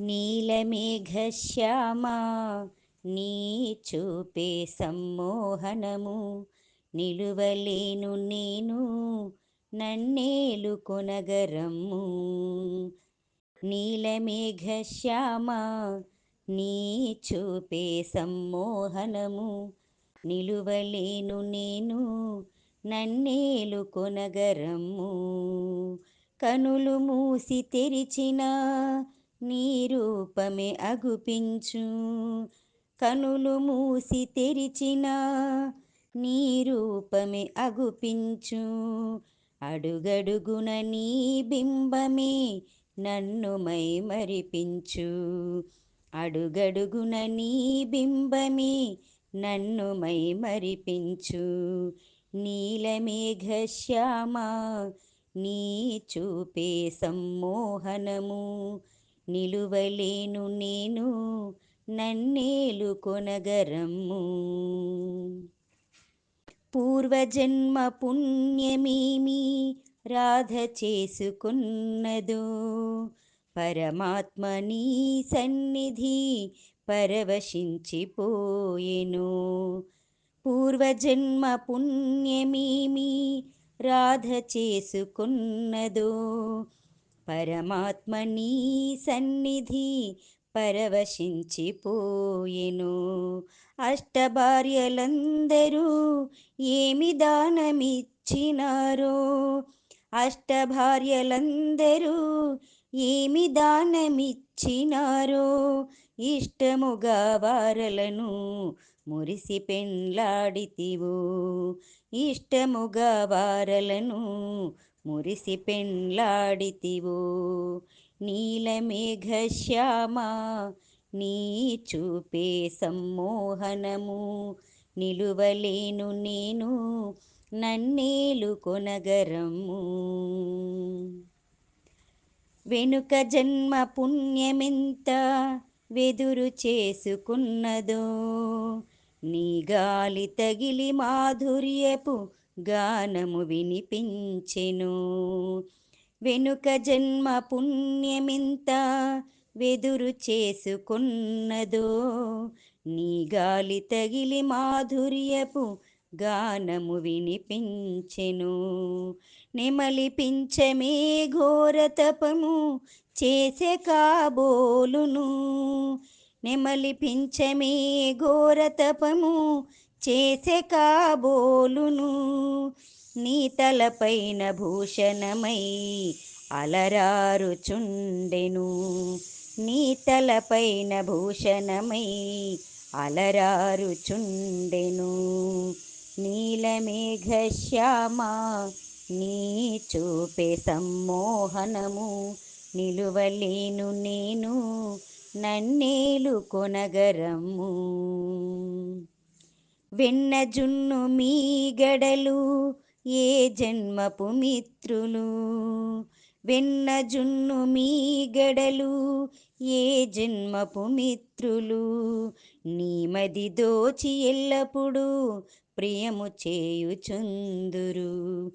నీలమేఘశ్యామా నీ చూపే సమ్మోహనము. నిలువలేను నేను నన్నేలు కొనగరమ్ము నీలమేఘశ్యామా నీ చూపే సమ్మోహనము. నిలువలేను నేను నన్నేలు కొనగరమ్ము కనులు మూసి తెరిచినా నీ రూపమే అగుపించు. కనులు మూసి తెరిచిన నీ రూపమే అగుపించు. అడుగడుగున నీ బింబమే నన్ను మై మరిపించు అడుగడుగున నీ బింబమే నన్ను మై మరిపించు నీలమేఘశ్యామా నీ చూపే సమ్మోహనము. నిలువలేను నేను నన్నేలు కొనగరమ్ము. పూర్వజన్మ పుణ్యమేమి రాధ చేసుకున్నదో పరమాత్మ నీ సన్నిధి పరవశించిపోయెను. పూర్వజన్మ పుణ్యమేమి రాధ చేసుకున్నదో పరమాత్మనీ సన్నిధి పరవశించిపోయెను. అష్టభార్యలందరూ ఏమి దానమిచ్చినారో? అష్టభార్యలందరూ ఏమి దానమిచ్చినారో? ఇష్టముగా వారలను మురిసి పెండ్లాడితివో? ఇష్టముగా వారలను మురిసి పెండ్లాడితివో. నీలమేఘశ్యామా నీ చూపే సమ్మోహనము. నిలువలేను నేను నన్నేలు కొనగరము. వెనుక జన్మ పుణ్యమెంత వెదురు చేసుకున్నదో. నీ గాలి తగిలి మాధుర్యపు గానము వినిపించెను. వెనుక జన్మ పుణ్యమింత వెదురు చేసుకున్నదో నీ గాలి తగిలి మాధుర్యపు గానము వినిపించెను. నెమలి పించమే ఘోర తపము చేసే కాబోలును. నెమలి పించమే ఘోర తపము చేసే కాబోలును నీ తలపైన భూషణమై అలరారుచుండెను. నీ తలపైన భూషణమై అలరారుచుండెను. నీలమేఘశ్యామా నీ చూపే సమ్మోహనము నిలువలేను నేను నన్నేలు కొనగరము. వెన్న జున్ను మీ గడలు ఏ జన్మపు మిత్రులు? వెన్న జున్ను మీ గడలు ఏ జన్మపు మిత్రులు? నీమది దోచి ఎల్లప్పుడూ ప్రియము చేయుచుందురు.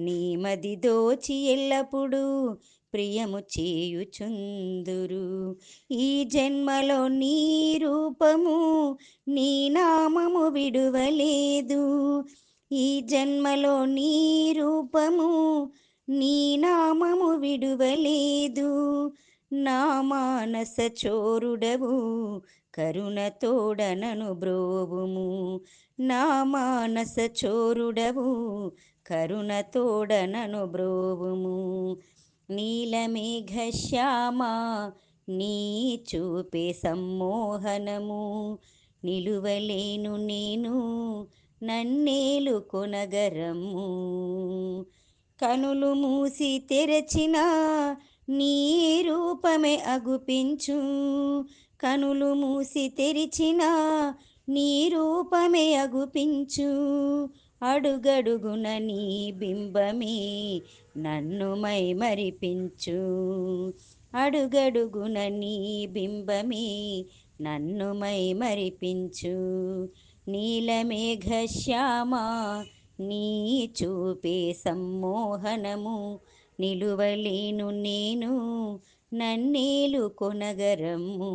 నీమది దోచి ఎల్లప్పుడూ ప్రియము చేయుచుందురు. ఈ జన్మలో నీ రూపము నీ నామము విడువలేదు. ఈ జన్మలో నీ రూపము నీ నామము విడువలేదు. నా మానస చోరుడవు కరుణతోడనను బ్రోవుము నా మానస చోరుడవు కరుణతోడనను బ్రోవుము నీలమేఘశ్యామా నీ చూపే సమ్మోహనము. నిలువలేను నేను నన్నేలు కొనగరము. కనులు మూసి తెరచిన నీ రూపమే అగుపించు. కనులు మూసి తెరిచిన నీ రూపమే అగుపించు. అడుగడుగున నీ బింబమే నన్ను మై మరిపించు అడుగడుగున నీ బింబమే నన్ను మై మరిపించు నీలమేఘ శ్యామ నీ చూపే సమ్మోహనము నిలువలేను నేను నన్నేలు కొనగరము.